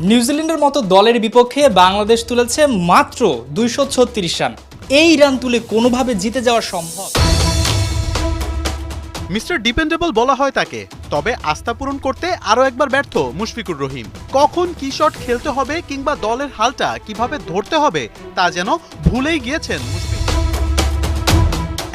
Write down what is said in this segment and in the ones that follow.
নিউজিল্যান্ডের মতো দলের বিপক্ষে বাংলাদেশ তুলেছে মাত্র দুইশো ছত্রিশ রান। এই রান তুলে কোনোভাবে জিতে যাওয়া সম্ভব? মিস্টার ডিপেন্ডেবল বলা হয় তাকে, তবে আস্থা পূরণ করতে আরও একবার ব্যর্থ মুশফিকুর রহিম। কখন কি শট খেলতে হবে কিংবা দলের হালটা কীভাবে ধরতে হবে তা যেন ভুলেই গিয়েছেন মুশফিক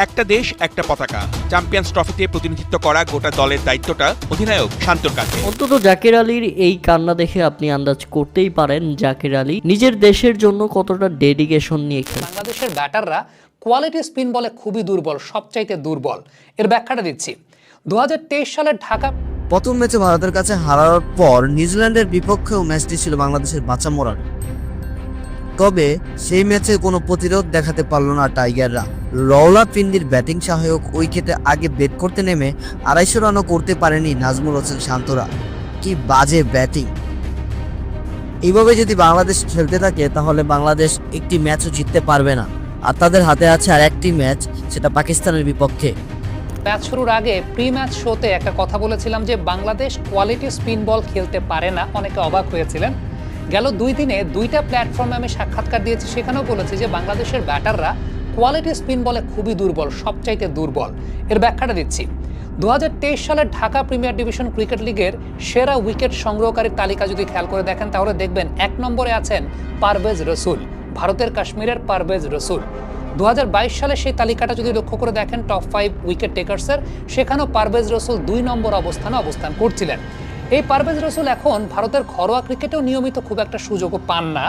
একটা দেশ একটা পতাকা। চ্যাম্পিয়ন্স ট্রফিতে প্রতিনিধিত্ব করা গোটা দলের দায়িত্বটা অধিনায়ক শান্তর কাছে। অন্তত জাকির আলীর এই কান্না দেখে আপনি আন্দাজ করতেই পারেন জাকির আলী নিজের দেশের জন্য কতটা ডেডিকেশন নিয়ে খেলে বাংলাদেশের ব্যাটাররা কোয়ালিটি স্পিন বলে খুবই দুর্বল সবচাইতে দুর্বল। এর ব্যাখ্যাটা দিচ্ছি। দু সালের ঢাকা প্রথম ম্যাচে ভারতের কাছে হারার পর নিউজিল্যান্ডের বিপক্ষেও ম্যাচটি ছিল বাংলাদেশের বাঁচা মরার। তবে সেই ম্যাচে কোনো প্রতিরোধ দেখাতে পারল না টাইগাররা। রওলা পিন্ডির ব্যাটিং সহায়ক উইকেটে আগে বেট করতে নেমে আড়াইশো রানও করতে পারেনি নাজমুল হোসেন শান্তরা। কি বাজে ব্যাটিং। এইভাবে যদি বাংলাদেশ খেলতে থাকে, তাহলে বাংলাদেশ একটি ম্যাচও জিততে পারবে না। আর তাদের হাতে আছে আর একটি ম্যাচ, সেটা পাকিস্তানের বিপক্ষে। ম্যাচ শুরুর আগে প্রি ম্যাচ শোতে একটা কথা বলেছিলাম যে, বাংলাদেশ কোয়ালিটি স্পিন বল খেলতে পারে না। অনেকে অবাক হয়েছিলেন। গেল দুই দিনে দুইটা প্ল্যাটফর্মে আমি সাক্ষাৎকার দিয়েছি, সেখানেও বলেছি যে বাংলাদেশের ব্যাটাররা কোয়ালিটি স্পিন বলে খুবই দুর্বল, সবচাইতে দুর্বল। এর ব্যাখ্যাটা দিচ্ছি। দু সালের ঢাকা প্রিমিয়ার ডিভিশন ক্রিকেট লিগের সেরা উইকেট সংগ্রহকারীর তালিকা যদি খেয়াল করে দেখেন, তাহলে দেখবেন এক নম্বরে আছেন পারভেজ রসুল, ভারতের কাশ্মীরের পারভেজ রসুল। দু হাজার বাইশ সালে সেই তালিকাটা যদি লক্ষ্য করে দেখেন টপ ফাইভ উইকেট টেকার্সের সেখানেও পারভেজ রসুল দুই নম্বর অবস্থানে অবস্থান করছিলেন। এই পারভেজ রসুল এখন ভারতের ঘরোয়া ক্রিকেটেও নিয়মিত খুব একটা সুযোগও পান না।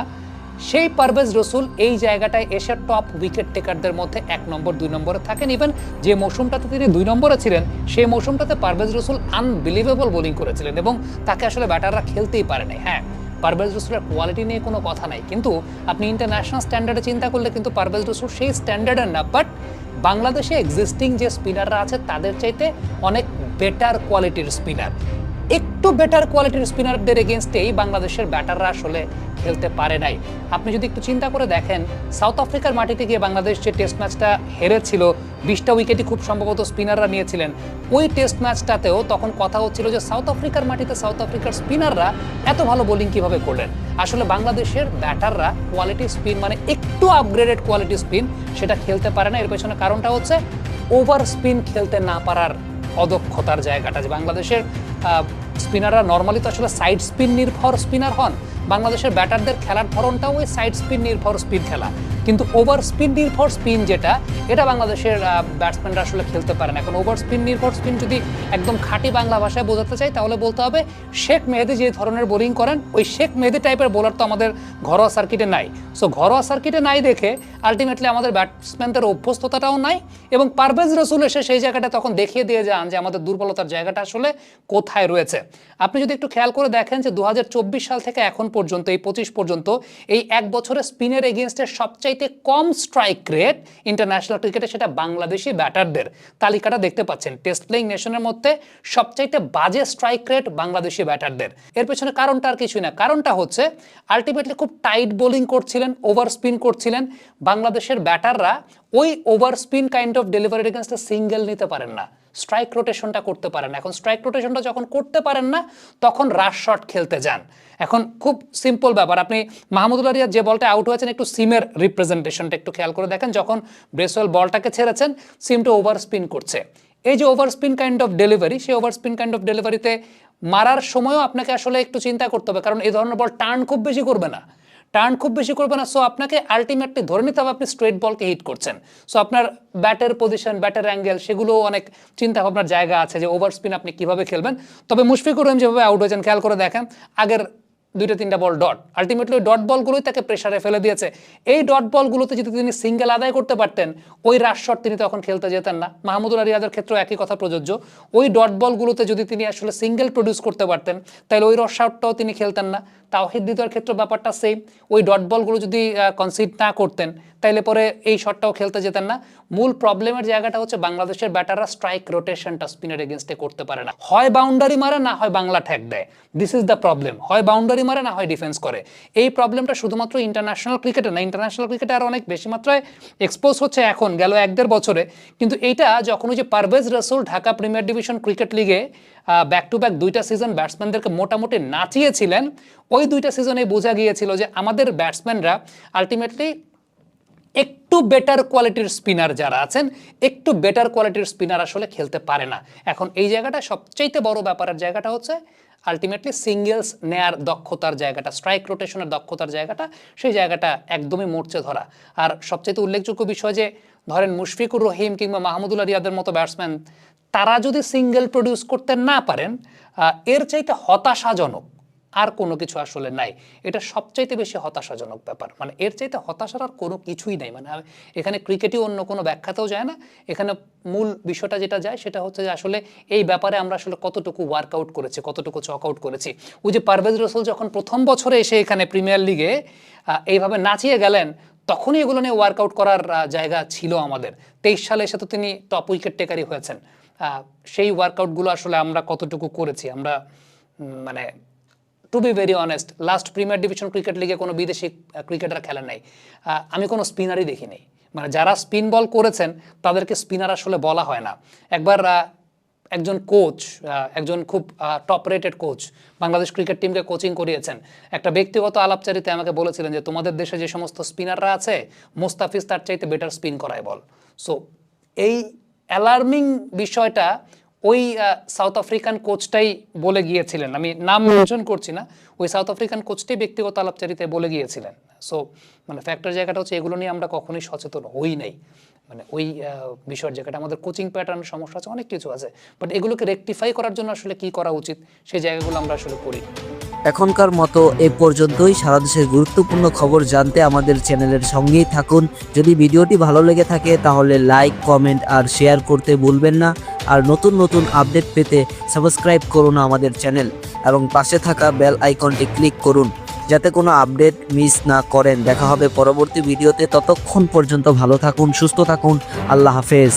সেই পারভেজ রসুল এই জায়গাটায় এসে টপ উইকেট টেকারদের মধ্যে এক নম্বর, দুই নম্বরে থাকেন। ইভেন যে মৌসুমটাতে তিনি দুই নম্বরে ছিলেন, সেই মৌসুমটাতে পারভেজ রসুল আনবিলিভেবল বোলিং করেছিলেন এবং তাকে আসলে ব্যাটাররা খেলতেই পারেনি হ্যাঁ পারভেজ রসুলের কোয়ালিটি নিয়ে কোনো কথা নাই। কিন্তু আপনি ইন্টারন্যাশনাল স্ট্যান্ডার্ডে চিন্তা করলে কিন্তু পারভেজ রসুল সেই স্ট্যান্ডার্ডের না বাট বাংলাদেশে এক্সিস্টিং যে স্পিনাররা আছে, তাদের চাইতে অনেক বেটার কোয়ালিটির স্পিনার একটু বেটার কোয়ালিটির স্পিনারদের এগেনস্টেই বাংলাদেশের ব্যাটাররা আসলে খেলতে পারে নাই। আপনি যদি একটু চিন্তা করে দেখেন সাউথ আফ্রিকার মাটিতে গিয়ে বাংলাদেশ যে টেস্ট ম্যাচটা হেরেছিল, বিশটা উইকেটই খুব সম্ভবত স্পিনাররা নিয়েছিলেন। ওই টেস্ট ম্যাচটাতেও তখন কথা হচ্ছিল যে সাউথ আফ্রিকার মাটিতে সাউথ আফ্রিকার স্পিনাররা এত ভালো বোলিং কীভাবে করলেন? আসলে বাংলাদেশের ব্যাটাররা কোয়ালিটি স্পিন মানে একটু আপগ্রেডেড কোয়ালিটি স্পিন সেটা খেলতে পারে না। এর পেছনে কারণটা হচ্ছে ওভার স্পিন খেলতে না পারার অদক্ষতার জায়গাটা যে বাংলাদেশের স্পিনাররা নর্মালি তো আসলে সাইড স্পিন নির্ভর স্পিনার হন। বাংলাদেশের ব্যাটারদের খেলার ধরনটাও ওই সাইড স্পিন নির্ভর স্পিন খেলা। কিন্তু ওভার স্পিন নির্ভর স্পিন যেটা, এটা বাংলাদেশের ব্যাটসম্যানরা আসলে খেলতে পারে না। এখন ওভার স্পিন নির্ভর স্পিন যদি একদম খাঁটি বাংলা ভাষায় বোঝাতে চাই তাহলে বলতে হবে শেখ মেহেদি যে ধরনের বোলিং করেন, ওই শেখ মেহেদি টাইপের বোলার তো আমাদের ঘরোয়া সার্কিটে নাই। সো ঘরোয়া সার্কিটে নাই দেখে আলটিমেটলি আমাদের ব্যাটসম্যানদের অভ্যস্ততাটাও নাই এবং পারভেজ রসুল এসে সেই জায়গাটা তখন দেখিয়ে দিয়ে যান যে আমাদের দুর্বলতার জায়গাটা আসলে কোথায় রয়েছে। আপনি যদি একটু খেয়াল করে দেখেন যে দু হাজার চব্বিশ সাল থেকে এখন পর্যন্ত, এই পঁচিশ পর্যন্ত, এই এক বছরে স্পিনের এগেনস্টের সবচাইতে কম স্ট্রাইক রেট ইন্টারন্যাশনাল ক্রিকেটে সেটা বাংলাদেশি ব্যাটারদের। তালিকাটা দেখতে পাচ্ছেন, টেস্ট প্লেইং নেশনের মধ্যে সবচাইতে বাজে স্ট্রাইক রেট বাংলাদেশি ব্যাটারদের। এর পেছনে কারণটা আর কিছুই না, কারণটা হচ্ছে আলটিমেটলি খুব টাইট বোলিং করছিলেন, ওভার স্পিন করছিলেন, বাংলাদেশের ব্যাটাররা ওই over spin kind of delivery এগেনস্টে সিঙ্গেল নিতে পারেন না। স্ট্রাইক রোটেশনটা করতে পারেন। এখন স্ট্রাইক রোটেশনটা যখন করতে পারেন না, তখন রাশ শট খেলতে যান। এখন খুব সিম্পল ব্যাপার। আপনি মাহমুদুল্লাহ রিয়াদ যে বলটা আউট হয়েছেন, একটু সিমের রিপ্রেজেন্টেশনটা একটু খেয়াল করে দেখেন। যখন ব্রেসওয়েল বলটাকে ছেড়েছেন সিমটা ওভার স্পিন করছে। এই যে over spin kind of delivery সেই ওভার স্পিন কাইন্ড অফ ডেলিভারিতে মারার সময়ও আপনাকে আসলে একটু চিন্তা করতে হবে। কারণ এই ধরনের বল টার্ন খুব বেশি করবে না। টার্ন খুব বেশি করবে না। সো আপনাকে আলটিমেটলি ধরে নিতে হবে আপনি স্ট্রেট বলকে হিট করছেন। সো আপনার ব্যাটের পজিশন ব্যাটের অ্যাঙ্গেল সেগুলো অনেক চিন্তা ভাবনার জায়গা আছে যে ওভার স্পিন আপনি কীভাবে খেলবেন। তবে মুশফিকুর রহিম যেভাবে আউট হয়েছেন, খেয়াল করে দেখেন, আগের দুইটা, তিনটা বল ডট আলটিমেটলি ওই ডট বলগুলোই তাকে প্রেশারে ফেলে দিয়েছে। এই ডট বলগুলোতে যদি তিনি সিঙ্গেল আদায় করতে পারতেন, ওই রাশ শট তিনি তখন খেলতে যেতেন না। মাহমুদুল রিয়াদের ক্ষেত্রেও একই কথা প্রযোজ্য। ওই ডট বলগুলোতে যদি তিনি আসলে সিঙ্গেল প্রডিউস করতে পারতেন, তাহলে ওই রশ শটটাও তিনি খেলতেন না। তাওহিদ দিদার ক্ষেত্রে ব্যাপারটা সেম ওই ডট বলগুলো যদি কনসিড না করতেন, তাইলে পরে এই শটটাও খেলতে যেতেন না। মূল প্রবলেমের জায়গাটা হচ্ছে বাংলাদেশের ব্যাটাররা স্ট্রাইক রোটেশনটা স্পিনের এগেনস্টে করতে পারে না। হয় বাউন্ডারি মারে, না হয় বাংলা ঠেক দেয়। দিস ইজ দ্য প্রবলেম হয় বাউন্ডারি মারে, না হয় ডিফেন্স করে। এই প্রবলেমটা শুধুমাত্র ইন্টারন্যাশনাল ক্রিকেটে না ইন্টারন্যাশনাল ক্রিকেটে আর অনেক বেশি মাত্রায় এক্সপোজ হচ্ছে এখন, গেল এক দেড় বছরে। কিন্তু এইটা যখন ওই যে Parvez Rasool Dhaka premier division cricket লিগে ব্যাক টু ব্যাক দুইটা সিজন ব্যাটসম্যানদেরকে মোটামুটি নাচিয়েছিলেন। ওই দুইটা সিজনে বোঝা গিয়েছিল যে আমাদের ব্যাটসম্যানরা আলটিমেটলি একটু বেটার কোয়ালিটির স্পিনার যারা আছেন, একটু বেটার কোয়ালিটির স্পিনার আসলে খেলতে পারে না। এখন এই জায়গাটা সবচাইতে বড় ব্যাপারের জায়গাটা হচ্ছে আলটিমেটলি সিঙ্গেলস নেয়ার দক্ষতার জায়গাটা স্ট্রাইক রোটেশনের দক্ষতার জায়গাটা, সেই জায়গাটা একদমই মরচে ধরা। আর সবচাইতে উল্লেখযোগ্য বিষয় যে ধরেন মুশফিকুর রহিম কিংবা মাহমুদুল্লাহ রিয়াদের মতো ব্যাটসম্যান তারা যদি সিঙ্গেল প্রডিউস করতে না পারেন এর চাইতে হতাশাজনক আর কোনো কিছু আসলে নাই। এটা সবচাইতে বেশি হতাশাজনক ব্যাপার। মানে এর চাইতে হতাশার আর কোনো কিছুই নাই। মানে এখানে ক্রিকেটই অন্য কোনো ব্যাখ্যাতেও যায় না। এখানে মূল বিষয়টা যেটা যায়, সেটা হচ্ছে যে আসলে এই ব্যাপারে আমরা আসলে কতটুকু ওয়ার্কআউট করেছি, কতটুকু চক আউট করেছি। ওই যে পারভেজ রসুল যখন প্রথম বছরে এসে এখানে প্রিমিয়ার লিগে এইভাবে নাচিয়ে গেলেন, তখনই এগুলো নিয়ে ওয়ার্কআউট করার জায়গা ছিল আমাদের। তেইশ সালে এসে তো তিনি টপ উইকেট টেকারই হয়েছেন। সেই ওয়ার্কআউটগুলো আসলে আমরা কতটুকু করেছি? আমরা মানে to be very honest last premier division cricket লিগে কোনো বিদেশি ক্রিকেটার খেলেন নাই। আমি কোনো স্পিনারই দেখি মানে যারা স্পিন বল করেছেন, তাদেরকে স্পিনার আসলে বলা হয় না। একবার একজন কোচ একজন খুব top rated coach Bangladesh cricket টিমকে কোচিং করিয়েছেন। একটা ব্যক্তিগত আলাপচারিতে আমাকে বলেছিলেন যে, তোমাদের দেশে যে সমস্ত স্পিনাররা আছে, মোস্তাফিজ তার চাইতে বেটার স্পিন করায় বল। সো এই অ্যালার্মিং বিষয়টা ওই সাউথ আফ্রিকান কোচটাই বলে গিয়েছিলেন। আমি নাম মেনশন করছি না। ওই সাউথ আফ্রিকান কোচটাই ব্যক্তিগত আলাপচারিতে বলে গিয়েছিলেন। সো মানে ফ্যাক্টর জায়গাটা হচ্ছে এগুলো নিয়ে আমরা কখনোই সচেতন হই নাই। মানে ওই বিষয়ের জায়গাটা। আমাদের কোচিং প্যাটার্ন সমস্যা আছে, অনেক কিছু আছে। বাট এগুলোকে রেকটিফাই করার জন্য আসলে কি করা উচিত সেই জায়গাগুলো আমরা আসলে করি। এখনকার মতো এ পর্যন্তই। সারা দেশের গুরুত্বপূর্ণ খবর জানতে আমাদের চ্যানেলের সঙ্গেই থাকুন। যদি ভিডিওটি ভালো লেগে থাকে, তাহলে লাইক, কমেন্ট আর শেয়ার করতে ভুলবেন না। আর নতুন নতুন আপডেট পেতে সাবস্ক্রাইব করুন আমাদের চ্যানেল এবং পাশে থাকা বেল আইকনটি ক্লিক করুন যাতে কোনো আপডেট মিস না করেন। দেখা হবে পরবর্তী ভিডিওতে। ততক্ষণ পর্যন্ত ভালো থাকুন, সুস্থ থাকুন। আল্লাহ হাফেজ।